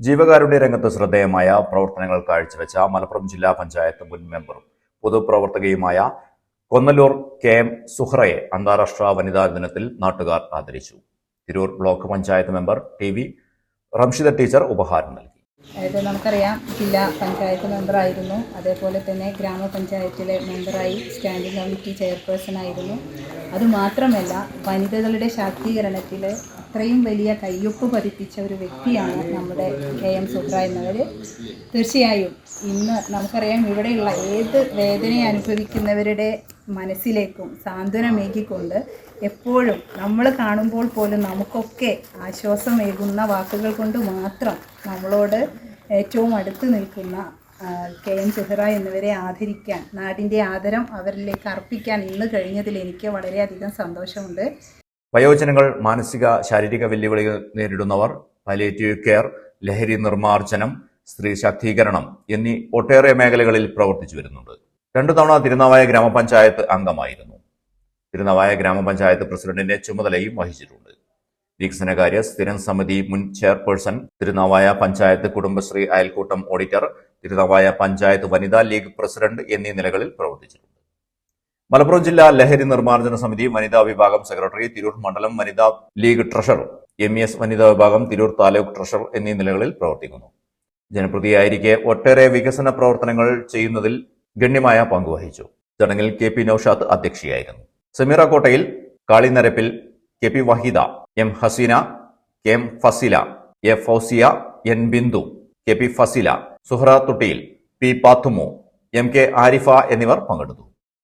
ജീവകാരുണ്യ രംഗത്ത് ശ്രദ്ധേയമായ പ്രവർത്തനങ്ങൾ കാഴ്ചവെച്ച മലപ്പുറം ജില്ലാ പഞ്ചായത്ത് മുൻ മെമ്പറും പൊതുപ്രവർത്തകയുമായ കൊന്നല്ലൂർ കെ എം സുഹ്റയെ അന്താരാഷ്ട്ര വനിതാ ദിനത്തിൽ നാട്ടുകാർ ആദരിച്ചു. Tirur block panchayat member T V Ramshida teacher ഉപഹാരം നൽകി. അതായത് നമുക്കറിയാം ജില്ലാ പഞ്ചായത്ത് മെമ്പറായിരുന്നു അതേപോലെ തന്നെ ഗ്രാമപഞ്ചായത്തിലെ മെമ്പറായി സ്റ്റാൻഡിംഗ് കമ്മിറ്റി ചെയർപേഴ്സൺ ആയിരുന്നു. അതുമാത്രമല്ല വനിതകളുടെ ശാക്തീകരണത്തിൽ അത്രയും വലിയ കയ്യൊപ്പ് പതിപ്പിച്ച ഒരു വ്യക്തിയാണ് നമ്മുടെ കെ എം സുബ്ര എന്നവർ തീർച്ചയായും ഇന്ന് നമുക്കറിയാം ഇവിടെയുള്ള ഏത് വേദന അനുഭവിക്കുന്നവരുടെ മനസ്സിലേക്കും സാന്ത്വനമേകിക്കൊണ്ട് എപ്പോഴും നമ്മൾ കാണുമ്പോൾ പോലും നമുക്കൊക്കെ ആശ്വാസമേകുന്ന വാക്കുകൾ കൊണ്ട് മാത്രം നമ്മളോട് ഏറ്റവും അടുത്ത് നിൽക്കുന്ന കെ എം സുഹറ എന്നിവരെ ആദരിക്കാൻ നാടിന്റെ ആദരം അവരിലേക്ക് അർപ്പിക്കാൻ ഇന്ന് കഴിഞ്ഞതിൽ എനിക്ക് വളരെയധികം സന്തോഷമുണ്ട്. വയോജനങ്ങൾ മാനസിക ശാരീരിക വെല്ലുവിളികൾ നേരിടുന്നവർ പലേറ്റീവ് കെയർ ലഹരി നിർമ്മാർജനം സ്ത്രീ ശാക്തീകരണം എന്നീ ഒട്ടേറെ മേഖലകളിൽ പ്രവർത്തിച്ചു വരുന്നുണ്ട്. രണ്ടു തവണ തിരുനാവായ ഗ്രാമപഞ്ചായത്ത് അംഗമായിരുന്നു. തിരുനാവായ ഗ്രാമപഞ്ചായത്ത് പ്രസിഡന്റിന്റെ ചുമതലയും വഹിച്ചിട്ടുണ്ട്. വികസനകാര്യ സ്ഥിരം സമിതി മുൻ ചെയർപേഴ്സൺ തിരുനാവായ പഞ്ചായത്ത് കുടുംബശ്രീ അയൽക്കൂട്ടം ഓഡിറ്റർ തിരുനാവായ പഞ്ചായത്ത് വനിതാ ലീഗ് പ്രസിഡന്റ് എന്നീ നിലകളിൽ പ്രവർത്തിച്ചിട്ടുണ്ട്. മലപ്പുറം ജില്ലാ ലഹരി നിർമ്മാർജന സമിതി വനിതാ വിഭാഗം സെക്രട്ടറി തിരൂർ മണ്ഡലം വനിതാ ലീഗ് ട്രഷറർ എം എസ് വനിതാ വിഭാഗം തിരൂർ താലൂക്ക് ട്രഷറർ എന്നീ നിലകളിൽ പ്രവർത്തിക്കുന്നു. ജനപ്രതിയായിരിക്കെ ഒട്ടേറെ വികസന പ്രവർത്തനങ്ങൾ ചെയ്യുന്നതിൽ ഗണ്യമായ പങ്കുവഹിച്ചു ചടങ്ങിൽ K P Noushad അധ്യക്ഷയായിരുന്നു. Sameera Kottayil Kalinarappil K P Waheeda M Haseena M Fasila A Fousiya N Bindu K P Fasila Suhra Thuttiyil P Pathumu M K Arifa എന്നിവർ പങ്കെടുത്തു.